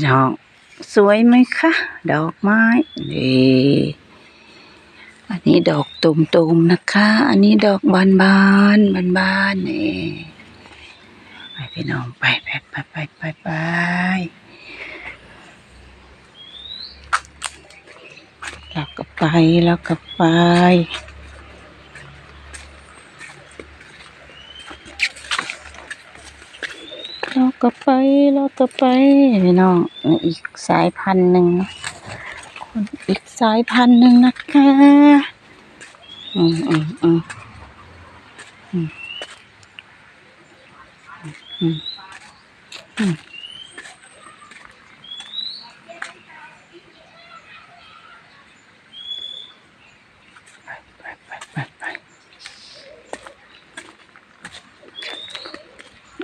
พี่น้อง สวยไหมคะ ดอกไม้นี่อันนี้ดอกตุ่มๆนะคะ อันนี้ดอกบานบานบานบานนี่ไปพี่น้องไปไปไปไปไปไปแล้วก็ไปแล้วก็ไป เรา ก็ไปเราก็ไปน้องอีกสายพันธุ์หนึ่งคนอีกสายพันธุ์หนึ่งนะคะ อืมอืมอืมอืมอืมอืมไปไปไปไปไป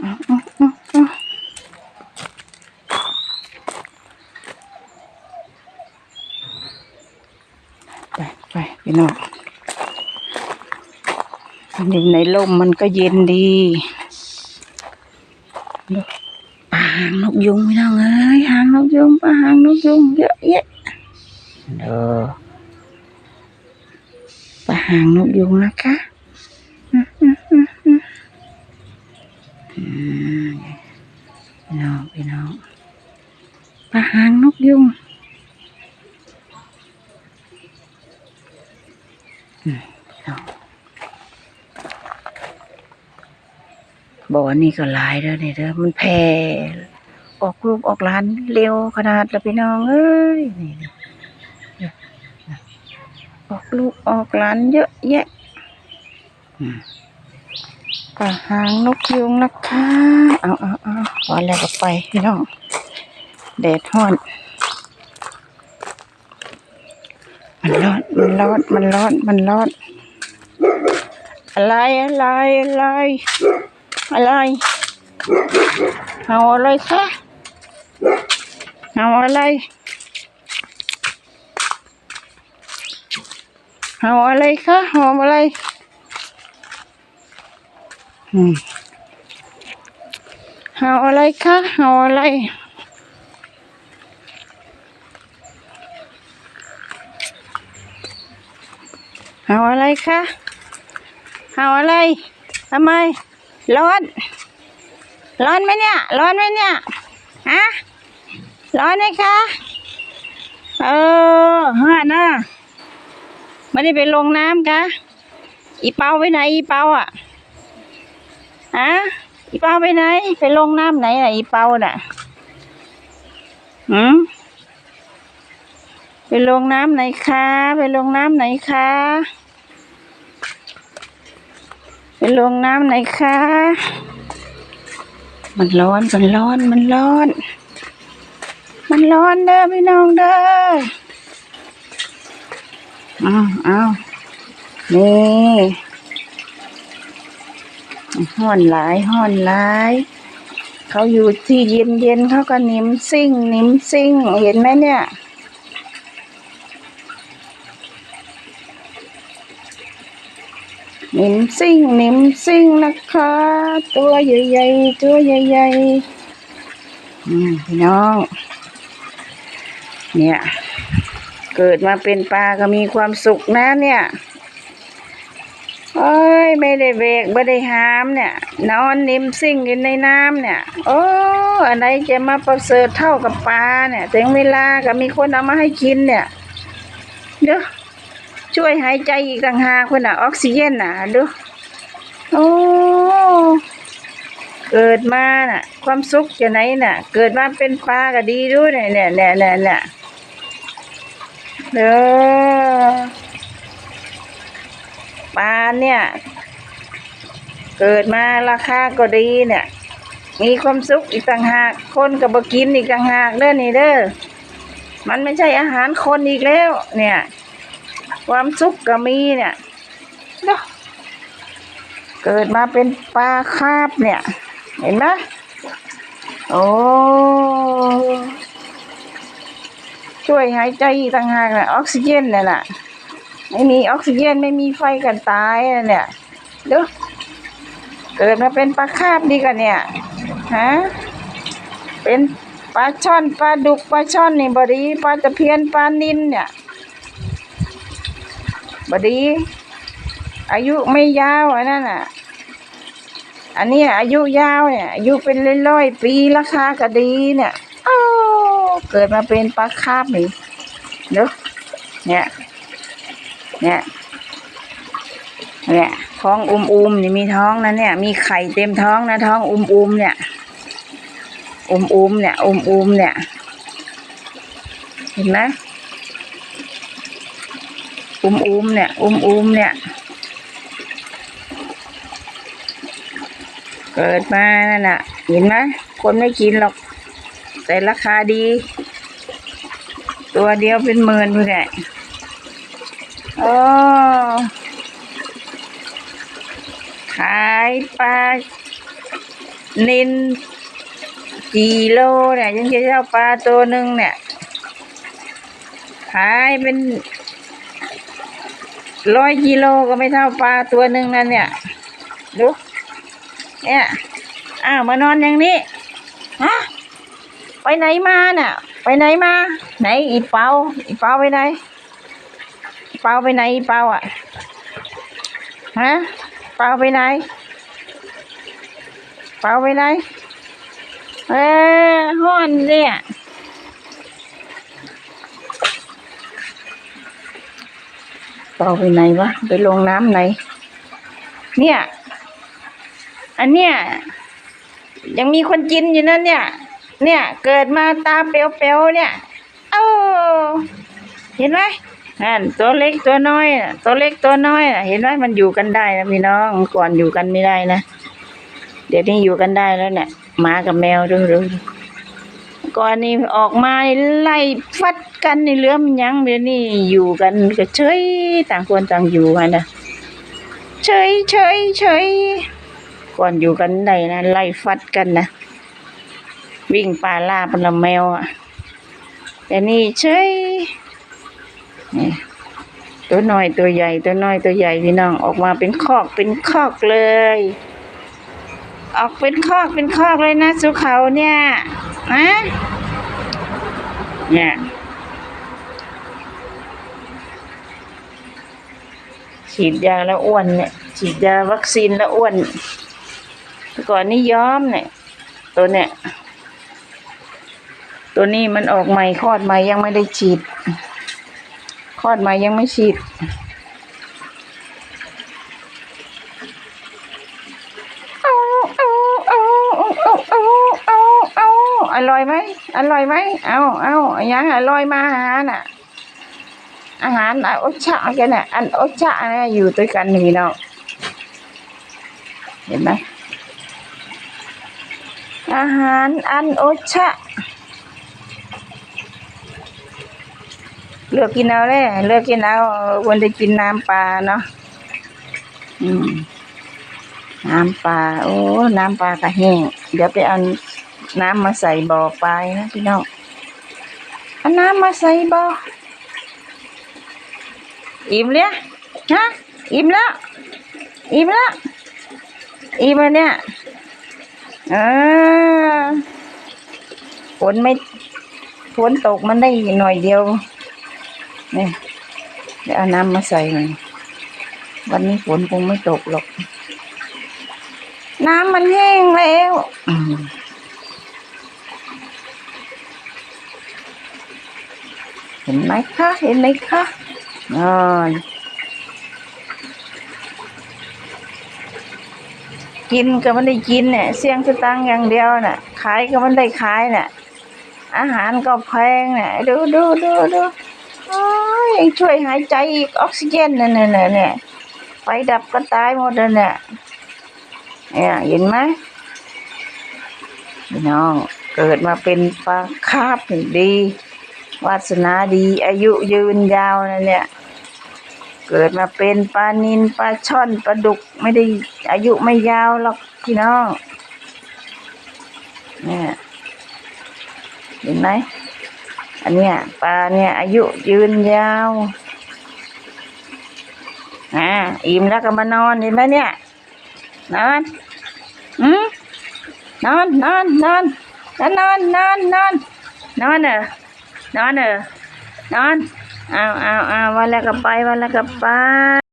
เอาเอาเอาเอา ไปไปพี่น้อง อยู่ในลมมันก็เย็นดีดูปลาหางนกยุงพี่น้องเอ้ยหางนกยุงปลาหางนกยุงเยอะแยะเด้อปลาหางนกยุงนะคะอืมอืมอืมอืมอืมพี่น้องพี่น้องปลาหางนกยุง บ่อนี่ก็หลายเด้อนี่เด้อมันแผ่ออกลูกออกหลานเร็วขนาดล้วพี่น้องเอ้ยนี่ออกลูกออกหลานเยอะแยะอืมปลาหางนกยุงนะคะเอาเอาเอาพอแล้วก็ไปพี่น้องแดดฮ้อนมันร้อนมันร้อนมันร้อนมันร้อนอะไรอะไรอะไร อะไรเอาอะไรคะเอาอะไรเอาอะไรคะเอาอะไรอืมเอาอะไรคะเอาอะไรเอาอะไรคะเอาอะไรทำไม ร้อน ร้อนไหมเนี่ย ร้อนไหมเนี่ย ฮะ ร้อนไหมคะ เออฮะนะไม่ได้ไปลงน้ำกะอีเปาไปไหน อีเปาอะ ฮะ อีเปาไปไหน ไปลงน้ำไหนน่ะ อีเปาน่ะหืมไปลงน้ำไหนคะ ไปลงน้ำไหนคะ ลงน้ำไหนคะ มันร้อนมันร้อนมันร้อน มันร้อนเด้อพี่น้องเด้อเอาเอานี่ห้อนหลายห้อนหลายเขาอยู่ที่เย็นเย็นเขาก็นิมซิ่งนิมซิ่งเห็นไหมเนี่ย นิมซิ่งนิมซิ่งนะคะ ตัวใหญ่ๆตัวใหญ่ๆอืมพี่น้อง เนี่ย เกิดมาเป็นปลาก็มีความสุขนะเนี่ยโอ้ยไม่ได้เบรกไม่ได้หามเนี่ย นอนนิ่มซิ่งอยู่ในน้ำเนี่ย โอ้อะไรจะมาประเสริฐเท่ากับปลาเนี่ย ถึงเวลาก็มีคนเอามาให้กินเนี่ยเด้อ ช่วยหายใจอีกต่างหากคนน่ะ ออกซิเจนน่ะดูโอ้เกิดมาน่ะ ความสุขจะไหนน่ะ เกิดมาเป็นปลาก็ดีด้วยเนี่ยเนี่ยเนี่ยเนี่ยเด้อปลาเนี่ย เกิดมาราคาก็ดีเนี่ย มีความสุขอีกต่างหาก คนก็บ่กินอีกต่างหากเด้อนี่เด้อมันไม่ใช่อาหารคนอีกแล้ว เนี่ย ความสุขก็มีเนี่ยเนาะเกิดมาเป็นปลาคาบเนี่ย เห็นไหมโอ้ช่วยหายใจต่างหากนะออกซิเจนเนี่ยนะไม่มีออกซิเจนไม่มีไฟกันตายอะเนี่ยเดูเกิดมาเป็นปลาคาบดีกันเนี่ยฮะเป็นปลาช่อนปลาดุกปลาช่อนนี่บดีปลาตะเพียนปลานินเนี่ย บดี อายุไม่ยาวอันนั้นอะ อันนี้อายุยาวเนี่ย อายุเป็นร้อยๆปีราคาก็ดีเนี่ยอ้เกิดมาเป็นปลาคาบนี่เนอะเนี่ย เนี่ยเนี่ยท้องอุ้มๆนี่มีท้องนะเนี่ย มีไข่เต็มท้องนะท้องอุ้มๆเนี่ย อุ้มๆเนี่ย อุ้มๆเนี่ย เห็นไหม อุ้มๆเนี่ย อุ้มๆเนี่ย เกิดมานั่นน่ะ เห็นไหมคนไม่กินหรอก แต่ราคาดี ตัวเดียวเป็นหมื่นเลยแหละโอ้ขายปลานินกี่โลเนี่ยยังจะเจ้าปลาตัวหนึ่งเนี่ย ขายเป็น ร้อยกิโลก็ไม่เท่าปลาตัวหนึ่งนั่นเนี่ยดูเนี่ยอ้าวมานอนอย่างนี้ฮะไปไหนมาน่ะ ไปไหนมา ไหนอีเปาอีเปาไปไหนเปาไปไหนอีเปาอะฮะเปาไปไหนเปาไปไหนเออห้อนเนี่ย เปาไปไหนวะไปลงน้ำไหน เนี่ย อันเนี้ยยังมีคนกินอยู่นั่นเนี่ย เนี่ย เกิดมาตาเปลวๆเนี่ย เอ้าเห็นไหมนั่นตัวเล็กตัวน้อยตัวเล็กตัวน้อยเห็นไหมมันอยู่กันได้นะพี่น้องก่อนอยู่กันไม่ได้นะ เดี๋ยวนี้อยู่กันได้แล้วเนี่ยหมากับแมวดูดู ก่อนนี้ออกมาไล่ฟัดกันในเรือมันยังเดี๋ยวนี้อยู่กันก็เฉยต่างคนต่างอยู่กันนะเฉยเฉยเฉยก่อนอยู่กันได้นะไล่ฟัดกันนะวิ่งป่าล่าเป็นละแมวอะแต่นี่เฉยตัวน้อยตัวใหญ่ตัวน้อยตัวใหญ่พี่น้องออกมาเป็นคอกเป็นคอกเลย ออกเป็นคอกเป็นคอกเลยนะสุเขาเนี่ย นะเนี่ยฉีดยาแล้วอ้วนเนี่ย ฉีดยาวัคซีนแล้วอ้วนแต่ก่อนนี่ย้อมเนี่ย ตัวเนี่ย ตัวนี้มันออกใหม่คลอดใหม่ยังไม่ได้ฉีดคลอดใหม่ยังไม่ฉีด เอาเอาเอาเอาเอาเอาเอร่อยไหมอร่อยไหมเอาเอายังอร่อยมาหาน่ะ อาหารอันโอชะกันน่ะอันโอชะนะอยู่ด้วยกันนี่เนาะเห็นไหมอาหารอันโอชะ เลือกกินเอาเลยเลือกกินเอาวันได้กินน้ำปลาเนาะน้ำปลาโอ้ น้ำปลากระแห้งเดี๋ยวไปเอา น้ำมาใส่บ่อปลานะพี่น้องเอาน้ำมาใส่บ่ออิ่มเลยฮะอิ่มแล้วอิ่มแล้วอิ่มแล้วเนี่ยเออฝนไม่ฝนตกมันได้หน่อยเดียวนี่เดี๋ยวเอาน้ำมาใส่หน่อยวันนี้ฝนคงไม่ตกหรอก น้ำมันแห้งแล้วอืมเห็ นไหมคะ เห็นไหมคะอ่ากินก็มันได้กินเนี่ยเสี่ยงสตังอย่างเดียวน่ะ ขายก็มันได้ขายน่ะ อาหารก็แพงน่ะ ดูดูดูดูโอ้ยยังช่วยหายใจอีกออกซิเจนเนี่ยเนี่ยเนี่ยเนี่ยไฟดับก็ตายหมดเลยเนี่ยเนี่ยเห็นไหมพี่น้องเกิดมาเป็นปลาคาบดี วาสนาดี อายุยืนยาวนะเนี่ย เกิดมาเป็นปลานินปลาช่อนปลาดุกไม่ได้อายุไม่ยาวหรอกพี่น้องเนี่ยเห็นไหมอันเนี้ยปลาเนี่ยอายุยืนยาวอ่าอิ่มแล้วก็มานอนเห็นไหมเนี่ยนอนอืมนอนนอนนอนแล้วนอนนอนนอนนอนเออ นอนเออนอนเอาเอาเอาวันละกับไปวันละกับไป